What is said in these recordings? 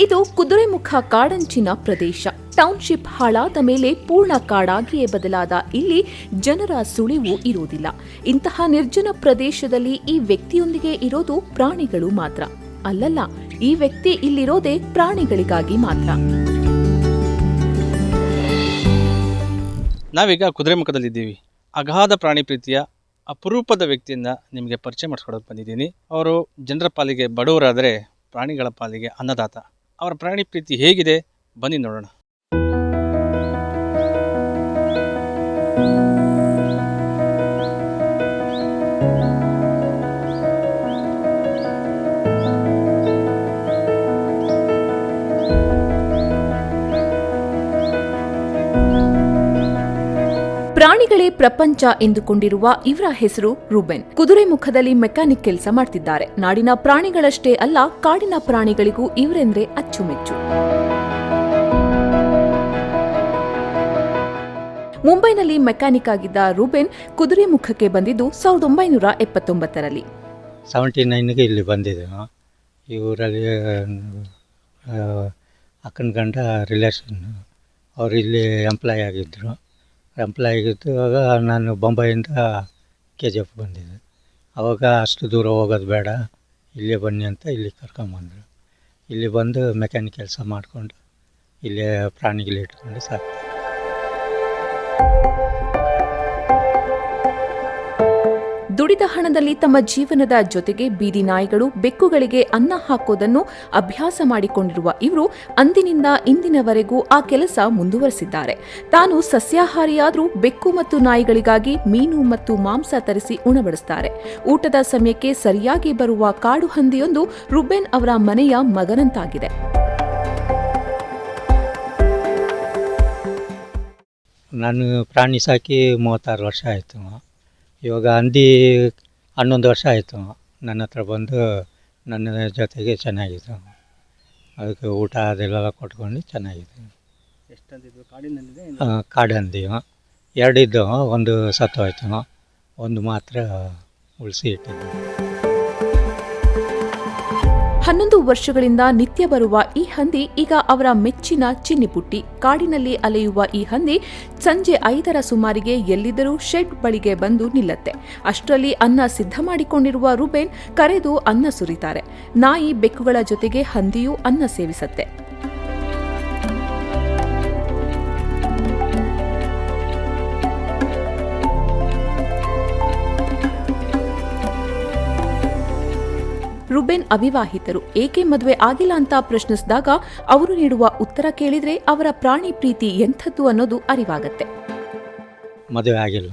ಇದು ಕುದುರೆಮುಖ ಕಾಡಂಚಿನ ಪ್ರದೇಶ. ಟೌನ್ಶಿಪ್ ಹಾಳಾದ ಮೇಲೆ ಪೂರ್ಣ ಕಾಡಾಗಿಯೇ ಬದಲಾದ ಇಲ್ಲಿ ಜನರ ಸುಳಿವು ಇರುವುದಿಲ್ಲ. ಇಂತಹ ನಿರ್ಜನ ಪ್ರದೇಶದಲ್ಲಿ ಈ ವ್ಯಕ್ತಿಯೊಂದಿಗೆ ಇರೋದು ಪ್ರಾಣಿಗಳು ಮಾತ್ರ. ಅಲ್ಲಲ್ಲ, ಈ ವ್ಯಕ್ತಿ ಇಲ್ಲಿರೋದೇ ಪ್ರಾಣಿಗಳಿಗಾಗಿ ಮಾತ್ರ. ನಾವೀಗ ಕುದುರೆಮುಖದಲ್ಲಿದ್ದೀವಿ. ಅಗಾಧ ಪ್ರಾಣಿ ಪ್ರೀತಿಯ ಅಪರೂಪದ ವ್ಯಕ್ತಿಯಿಂದ ನಿಮಗೆ ಪರಿಚಯ ಮಾಡಿಸ್ಕೊಡೋಕೆ ಬಂದಿದ್ದೀನಿ. ಅವರು ಜನರ ಪಾಲಿಗೆ ಬಡವರಾದರೆ ಪ್ರಾಣಿಗಳ ಪಾಲಿಗೆ ಅನ್ನದಾತ. ಅವರ ಪ್ರಾಣಿ ಪ್ರೀತಿ ಹೇಗಿದೆ? ಬನ್ನಿ ನೋಡೋಣ. ಪ್ರಾಣಿಗಳೇ ಪ್ರಪಂಚ ಎಂದುಕೊಂಡಿರುವ ಇವರ ಹೆಸರು ರೂಬೆನ್. ಕುದುರೆ ಮುಖದಲ್ಲಿ ಮೆಕ್ಯಾನಿಕ್ ಕೆಲಸ ಮಾಡ್ತಿದ್ದಾರೆ. ನಾಡಿನ ಪ್ರಾಣಿಗಳಷ್ಟೇ ಅಲ್ಲ, ಕಾಡಿನ ಪ್ರಾಣಿಗಳಿಗೂ ಇವರೆಂದ್ರೆ ಅಚ್ಚುಮೆಚ್ಚು. ಮುಂಬೈನಲ್ಲಿ ಮೆಕ್ಯಾನಿಕ್ ಆಗಿದ್ದ ರೂಬೆನ್ ಕುದುರೆ ಮುಖಕ್ಕೆ ಬಂದಿದ್ದು ಸಾವಿರದ ಒಂಬೈನೂರ ಎಪ್ಪತ್ತೊಂಬತ್ತರಲ್ಲಿ. ಸೆವೆಂಟಿ ನೈನ್ಗೆ ಇಲ್ಲಿ ಬಂದಿದ್ದೆ ಈ ಊರಲ್ಲಿ ಅಕ್ಕನ ಗಂಡ ರಿಲೇಷನ್ ಅವರು ಇಲ್ಲಿ ಎಂಪ್ಲಾಯ್ ಆಗಿದ್ದರು ಎಂಪ್ಲಾಯ್ ಆಗಿದ್ದಾಗ ನಾನು ಬೊಂಬೈಯಿಂದ ಕೆ ಜಿ ಎಫ್ ಬಂದಿದ್ದೆ. ಅವಾಗ ಅಷ್ಟು ದೂರ ಹೋಗೋದು ಬೇಡ. ಇಲ್ಲೇ ಬನ್ನಿ ಅಂತ ಇಲ್ಲಿ ಕರ್ಕೊಂಬಂದರು. ಇಲ್ಲಿ ಬಂದು ಮೆಕ್ಯಾನಿಕ್ ಕೆಲಸ ಮಾಡಿಕೊಂಡು ಇಲ್ಲೇ ಪ್ರಾಣಿಗಳು ಇಟ್ಕೊಂಡು ಸಾಕ್ತೀನಿ ದುಡಿದ ಹಣದಲ್ಲಿ ತಮ್ಮ ಜೀವನದ ಜೊತೆಗೆ ಬೀದಿ ನಾಯಿಗಳು ಬೆಕ್ಕುಗಳಿಗೆ ಅನ್ನ ಹಾಕೋದನ್ನು ಅಭ್ಯಾಸ ಮಾಡಿಕೊಂಡಿರುವ ಇವರು ಅಂದಿನಿಂದ ಇಂದಿನವರೆಗೂ ಆ ಕೆಲಸ ಮುಂದುವರೆಸಿದ್ದಾರೆ. ತಾನು ಸಸ್ಯಾಹಾರಿಯಾದರೂ ಬೆಕ್ಕು ಮತ್ತು ನಾಯಿಗಳಿಗಾಗಿ ಮೀನು ಮತ್ತು ಮಾಂಸ ತರಿಸಿ ಉಣಬಡಿಸ್ತಾರೆ. ಊಟದ ಸಮಯಕ್ಕೆ ಸರಿಯಾಗಿ ಬರುವ ಕಾಡು ಹಂದಿಯೊಂದು ರುಬೆನ್ ಅವರ ಮನೆಯ ಮಗನಂತಾಗಿದೆ. ನಾನು ಪ್ರಾಣಿ ಸಾಕಿ ಮೂವತ್ತಾರು ವರ್ಷ ಆಯಿತು. ಇವಾಗ ಹಂದಿ ಹನ್ನೊಂದು ವರ್ಷ ಆಯಿತು. ನನ್ನ ಹತ್ರ ಬಂದು ನನ್ನ ಜೊತೆಗೆ ಚೆನ್ನಾಗಿತ್ತು ಅದಕ್ಕೆ ಊಟ ಅದೆಲ್ಲ ಕೊಟ್ಕೊಂಡು ಚೆನ್ನಾಗಿದೆ ಎಷ್ಟು ಕಾಡಿನಲ್ಲಿದೆ ಆ, ಕಾಡು ಹಂದಿ ಎರಡಿದ್ದು ಒಂದು ಸತ್ತು ಹೋಯ್ತು. ಒಂದು ಮಾತ್ರ ಉಳಿಸಿ ಇಟ್ಟಿದ್ದೆ. ಹನ್ನೊಂದು ವರ್ಷಗಳಿಂದ ನಿತ್ಯ ಬರುವ ಈ ಹಂದಿ ಈಗ ಅವರ ಮೆಚ್ಚಿನ ಚಿನ್ನಿಪುಟ್ಟಿ. ಕಾಡಿನಲ್ಲಿ ಅಲೆಯುವ ಈ ಹಂದಿ ಸಂಜೆ ಐದರ ಸುಮಾರಿಗೆ ಎಲ್ಲಿದ್ದರೂ ಶೆಡ್ ಬಳಿಗೆ ಬಂದು ನಿಲ್ಲತ್ತೆ. ಅಷ್ಟರಲ್ಲಿ ಅನ್ನ ಸಿದ್ಧ ಮಾಡಿಕೊಂಡಿರುವ ರುಬೇನ್ ಕರೆದು ಅನ್ನ ಸುರಿತಾರೆ. ನಾಯಿ ಬೆಕ್ಕುಗಳ ಜೊತೆಗೆ ಹಂದಿಯೂ ಅನ್ನ ಸೇವಿಸತ್ತೆ. ರುಬೆನ್ ಅವಿವಾಹಿತರು. ಏಕೆ ಮದುವೆ ಆಗಿಲ್ಲ ಅಂತ ಪ್ರಶ್ನಿಸಿದಾಗ ಅವರು ನೀಡುವ ಉತ್ತರ ಕೇಳಿದ್ರೆ ಅವರ ಪ್ರಾಣಿ ಪ್ರೀತಿ ಎಂಥದ್ದು ಅನ್ನೋದು ಅರಿವಾಗತ್ತೆ. ಮದುವೆ ಆಗಿಲ್ಲ.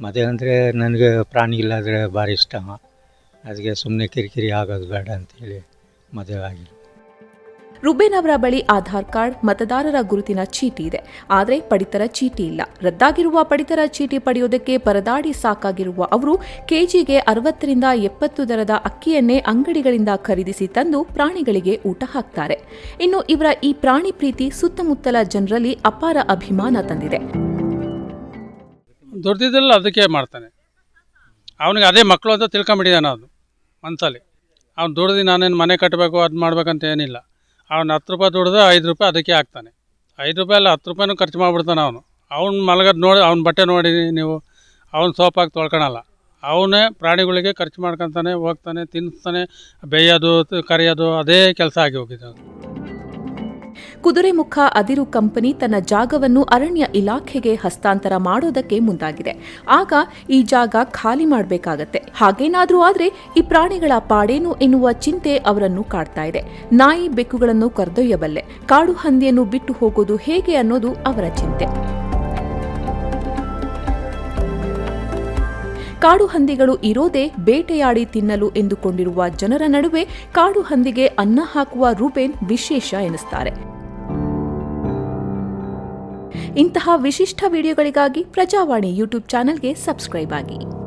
ಮದುವೆ ಅಂದರೆ ನನಗೆ ಪ್ರಾಣಿ ಇಲ್ಲಾದರೆ ಭಾರಿ ಇಷ್ಟ. ಅದಕ್ಕೆ ಸುಮ್ಮನೆ ಕಿರಿಕಿರಿ ಆಗೋದು ಬೇಡ ಅಂತೇಳಿ ಮದುವೆ ಆಗಿಲ್ಲ. ರುಬೇನ್ ಅವರ ಬಳಿ ಆಧಾರ್ ಕಾರ್ಡ್ ಮತದಾರರ ಗುರುತಿನ ಚೀಟಿ ಇದೆ. ಆದರೆ ಪಡಿತರ ಚೀಟಿ ಇಲ್ಲ. ರದ್ದಾಗಿರುವ ಪಡಿತರ ಚೀಟಿ ಪಡೆಯೋದಕ್ಕೆ ಪರದಾಡಿ ಸಾಕಾಗಿರುವ ಅವರು ಕೆಜಿಗೆ ಅರವತ್ತರಿಂದ ಎಪ್ಪತ್ತು ದರದ ಅಕ್ಕಿಯನ್ನೇ ಅಂಗಡಿಗಳಿಂದ ಖರೀದಿಸಿ ತಂದು ಪ್ರಾಣಿಗಳಿಗೆ ಊಟ ಹಾಕ್ತಾರೆ. ಇನ್ನು ಇವರ ಈ ಪ್ರಾಣಿ ಪ್ರೀತಿ ಸುತ್ತಮುತ್ತಲ ಜನರಲ್ಲಿ ಅಪಾರ ಅಭಿಮಾನ ತಂದಿದೆ. ದುಡ್ದಿದ್ದಲ್ಲ ಅದಕ್ಕೆ ಮಾಡ್ತಾನೆ. ಅವನಿಗೆ ಅದೇ ಮಕ್ಕಳು ಅಂತ ತಿಳ್ಕೊಂಬಿಟ್ಟಿದ್ದಾನೆ ಅದು ಮನಸ್ಸಲ್ಲಿ ಅವ್ನು ದುಡ್ದು ನಾನೇನು ಮನೆ ಕಟ್ಟಬೇಕು, ಅದು ಮಾಡ್ಬೇಕಂತ ಏನಿಲ್ಲ. ಅವ್ನು ಹತ್ತು ರೂಪಾಯಿ ದುಡ್ದು ಐದು ರೂಪಾಯಿ ಅದಕ್ಕೆ ಹಾಕ್ತಾನೆ. ಐದು ರೂಪಾಯಿ ಅಲ್ಲ ಹತ್ತು ರೂಪಾಯಿನೂ ಖರ್ಚು ಮಾಡಿಬಿಡ್ತಾನೆ ಅವನು. ಅವ್ನು ಮಲಗೋದು ನೋಡಿ, ಅವ್ನ ಬಟ್ಟೆ ನೋಡಿ ನೀವು, ಅವ್ನು ಸೋಪಾಗಿ ತೊಳ್ಕೊಳಲ್ಲ ಅವನೇ ಪ್ರಾಣಿಗಳಿಗೆ ಖರ್ಚು ಮಾಡ್ಕೊತಾನೆ, ಹೋಗ್ತಾನೆ ತಿನ್ನಿಸ್ತಾನೆ ಬೇಯೋದು, ಕರೆಯೋದು, ಅದೇ ಕೆಲಸ ಆಗಿ ಹೋಗಿದೆ ಕುದುರೆ ಕುದುರೆಮುಖ ಅದಿರು ಕಂಪನಿ ತನ್ನ ಜಾಗವನ್ನು ಅರಣ್ಯ ಇಲಾಖೆಗೆ ಹಸ್ತಾಂತರ ಮಾಡೋದಕ್ಕೆ ಮುಂದಾಗಿದೆ. ಆಗ ಈ ಜಾಗ ಖಾಲಿ ಮಾಡಬೇಕಾಗತ್ತೆ. ಹಾಗೇನಾದ್ರೂ ಆದರೆ ಈ ಪ್ರಾಣಿಗಳ ಪಾಡೇನು ಎನ್ನುವ ಚಿಂತೆ ಅವರನ್ನು ಕಾಡ್ತಾ ಇದೆ. ನಾಯಿ ಬೆಕ್ಕುಗಳನ್ನು ಕರೆದೊಯ್ಯಬಲ್ಲೆ. ಕಾಡು ಹಂದಿಯನ್ನು ಬಿಟ್ಟು ಹೋಗೋದು ಹೇಗೆ ಅನ್ನೋದು ಅವರ ಚಿಂತೆ. ಕಾಡು ಹಂದಿಗಳು ಇರೋದೇ ಬೇಟೆಯಾಡಿ ತಿನ್ನಲು ಎಂದುಕೊಂಡಿರುವ ಜನರ ನಡುವೆ ಕಾಡು ಹಂದಿಗೆ ಅನ್ನ ಹಾಕುವ ರೂಪೇನ್ ವಿಶೇಷ ಎನಿಸ್ತಾರೆ. ಇಂತಹ ವಿಶಿಷ್ಟ ವಿಡಿಯೋಗಳಿಗಾಗಿ ಪ್ರಜಾವಾಣಿ ಯೂಟ್ಯೂಬ್ ಚಾನೆಲ್ಗೆ ಸಬ್ಸ್ಕ್ರೈಬ್ ಆಗಿ.